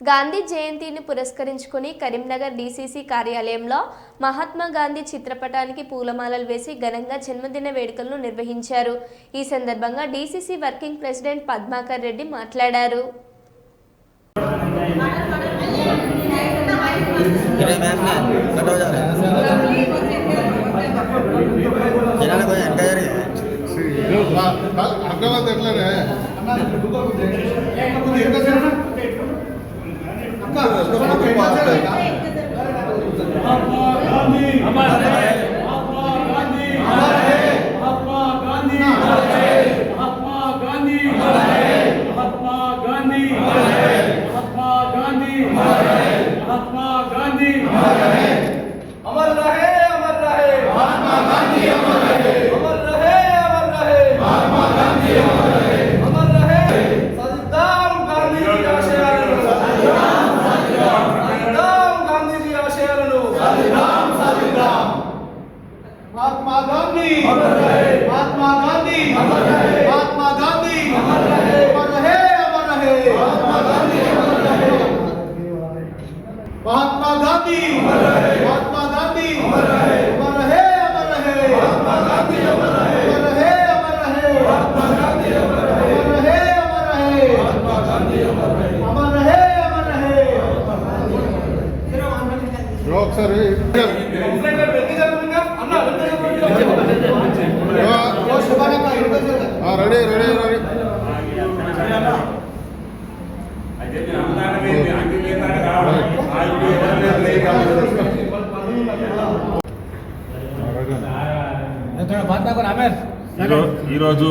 గాంధీ జయంతిని పురస్కరించుకుని కరీంనగర్ డీసీసీ కార్యాలయంలో మహాత్మా గాంధీ చిత్రపటానికి పూలమాలలు వేసి ఘనంగా జన్మదిన వేడుకలను నిర్వహించారు ఈ సందర్భంగా DCC working president Padmakar Reddy మాట్లాడారు అర్థం ఎట్లా Sao? महात्मा गांधी महात्मा गांधी, अमर रहे महात्मा गांधी महात्मा गांधी अमर महात्मा गांधी, अमर अमर रहे। महात्मा गांधी अमर रहे। अमर रहे महात्मा गांधी अमर रहे। महात्मा गांधी अमर रहे अमर रहे। अमर रहे రెడీ రెడీ రెడీ. ఈరో- ఈరోజు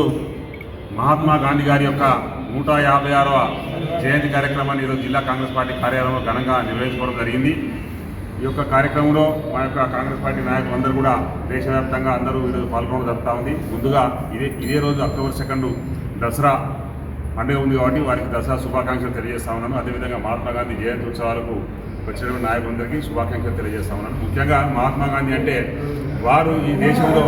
మహాత్మా గాంధీ గారి యొక్క నూట యాభై ఆరవ జయంతి కార్యక్రమాన్ని ఈరోజు జిల్లా కాంగ్రెస్ పార్టీ కార్యాలయంలో ఘనంగా నిర్వహించుకోవడం జరిగింది. ఈ యొక్క కార్యక్రమంలో మా యొక్క కాంగ్రెస్ పార్టీ నాయకులు అందరూ కూడా దేశవ్యాప్తంగా అందరూ ఈరోజు పాల్గొనడం జరుగుతూ ఉంది. ముందుగా ఇదే ఇదే రోజు అక్టోబర్ సెకండ్ దసరా పండుగ ఉంది కాబట్టి వారికి దసరా శుభాకాంక్షలు తెలియజేస్తా ఉన్నాను. అదేవిధంగా మహాత్మా గాంధీ జయంతి ఉత్సవాలకు వచ్చిన నాయకులందరికీ శుభాకాంక్షలు తెలియజేస్తా ఉన్నాను. ముఖ్యంగా మహాత్మా గాంధీ అంటే వారు ఈ దేశంలో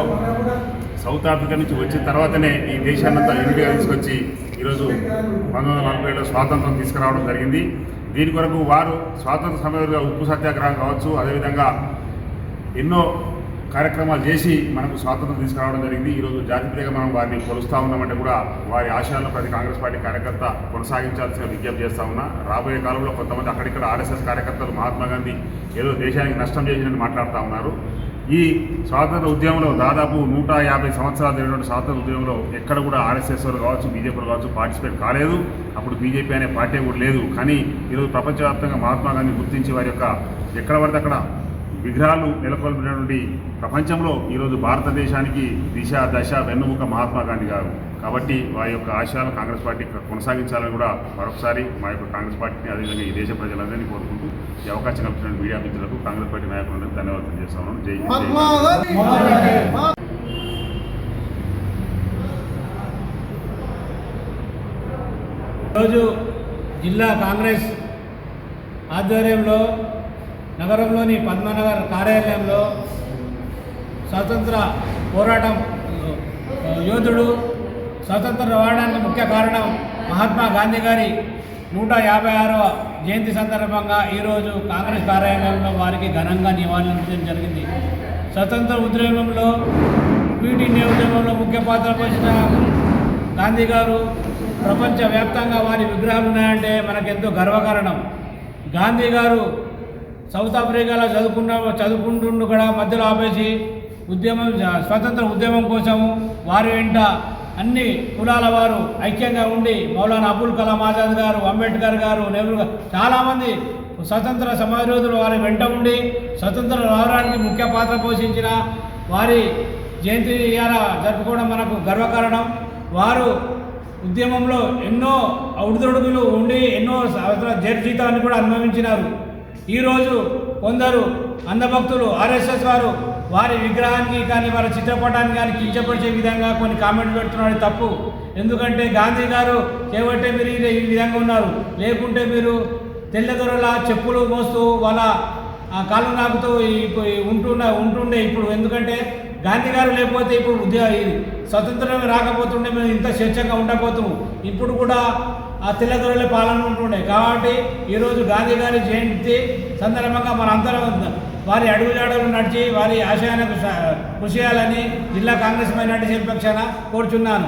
సౌత్ ఆఫ్రికా నుంచి వచ్చిన తర్వాతనే ఈ దేశాన్నంతా ఇండియా తీసుకొచ్చి ఈరోజు పంతొమ్మిది వందల నలభై ఏడులో స్వాతంత్రం తీసుకురావడం జరిగింది. దీని కొరకు వారు స్వాతంత్ర సమయంలో ఉప్పు సత్యాగ్రహం కావచ్చు అదేవిధంగా ఎన్నో కార్యక్రమాలు చేసి మనకు స్వాతంత్రం తీసుకురావడం జరిగింది. ఈరోజు జాతీయంగా మనం వారిని కొలుస్తూ ఉన్నామంటే కూడా వారి ఆశయాలను ప్రతి కాంగ్రెస్ పార్టీ కార్యకర్త కొనసాగించాల్సిన విజ్ఞప్తి చేస్తా ఉన్నా. రాబోయే కాలంలో కొంతమంది అక్కడిక్కడ ఆర్ఎస్ఎస్ కార్యకర్తలు మహాత్మా గాంధీ ఏదో దేశానికి నష్టం చేసినని మాట్లాడుతూ ఉన్నారు. ఈ స్వాతంత్ర ఉద్యమంలో దాదాపు నూట యాభై సంవత్సరాలు జరిగినటువంటి స్వాతంత్ర ఉద్యమంలో ఎక్కడ కూడా ఆర్ఎస్ఎస్ కావచ్చు బీజేపీ కావచ్చు పార్టిసిపేట్ కాలేదు. అప్పుడు బీజేపీ అనే పార్టీ కూడా లేదు. కానీ ఈరోజు ప్రపంచవ్యాప్తంగా మహాత్మా గాంధీ గుర్తించి వారి యొక్క ఎక్కడ పడితే అక్కడ విగ్రహాలు నెలకొల్పినటువంటి ప్రపంచంలో ఈరోజు భారతదేశానికి దిశ దశ వెన్నుముక మహాత్మా గాంధీ గారు. కాబట్టి వారి యొక్క ఆశయాలను కాంగ్రెస్ పార్టీ కొనసాగించాలని కూడా మరొకసారి మా యొక్క కాంగ్రెస్ పార్టీని అదేవిధంగా ఈ దేశ ప్రజలందరినీ కోరుకుంటూ ఈ అవకాశం కల్పించిన మీడియా మిత్రులకు కాంగ్రెస్ పార్టీ నాయకులందరికీ ధన్యవాదాలు చేస్తాను జై హింద్, జై ఈరోజు జిల్లా కాంగ్రెస్ ఆధ్వర్యంలో నగరంలోని పద్మనగర్ కార్యాలయంలో స్వాతంత్ర పోరాటం యోధుడు స్వతంత్ర రావడానికి ముఖ్య కారణం మహాత్మా గాంధీ గారి నూట యాభై ఆరవ జయంతి సందర్భంగా ఈరోజు కాంగ్రెస్ కార్యాలయంలో వారికి ఘనంగా నివాళులర్పించడం జరిగింది. స్వతంత్ర ఉద్యమంలో క్విట్ ఇండియా ఉద్యమంలో ముఖ్య పాత్ర పోషించిన గాంధీ గారు ప్రపంచవ్యాప్తంగా వారి విగ్రహాలు ఉన్నాయంటే మనకెంతో గర్వకారణం గాంధీ గారు సౌత్ ఆఫ్రికాలో చదువుకున్న చదువుకుంటుండు కూడా మధ్యలో ఆపేసి ఉద్యమం స్వతంత్ర ఉద్యమం కోసము వారి వెంట అన్ని కులాల వారు ఐక్యంగా ఉండి మౌలానా అబుల్ కలాం ఆజాద్ గారు అంబేద్కర్ గారు నెహ్రూ గారు చాలామంది స్వతంత్ర సమాజోధులు వారి వెంట ఉండి స్వతంత్ర రావడానికి ముఖ్య పాత్ర పోషించిన వారి జయంతి ఇవాళ జరుపుకోవడం మనకు గర్వకారణం. వారు ఉద్యమంలో ఎన్నో ఔడుదొడుగులు ఉండి ఎన్నో జీతాన్ని కూడా అనుభవించినారు. ఈరోజు కొందరు అందభక్తులు ఆర్ఎస్ఎస్ వారు వారి విగ్రహానికి కానీ వారి చిత్రపటానికి కానీ కించపరిచే విధంగా కొన్ని కామెంట్లు పెడుతున్నాడు తప్పు. ఎందుకంటే గాంధీ గారు చేపట్టే మీరు ఈ- విధంగా ఉన్నారు. లేకుంటే మీరు తెల్లదొరల చెప్పులు మోస్తూ వాళ్ళ కాళ్ళు నాకుతూ ఇప్పుడు ఉంటున్న ఉంటుండే ఇప్పుడు. ఎందుకంటే గాంధీ గారు లేకపోతే ఇప్పుడు ఉద్యోగ ఇది స్వతంత్రం రాకపోతుండే మేము ఇంత స్వేచ్ఛగా ఉండకపోతున్నాం ఇప్పుడు కూడా ఆ తెల్లదొరల పాలన ఉంటుండే. కాబట్టి ఈరోజు గాంధీ గారి జయంతి సందర్భంగా మనందరం వారి అడుగుజాడలు నడిచి వారి ఆశయానికి కృషి చేయాలని జిల్లా కాంగ్రెస్ మైనార్టీ శిల్పక్షాన కోరుచున్నాను.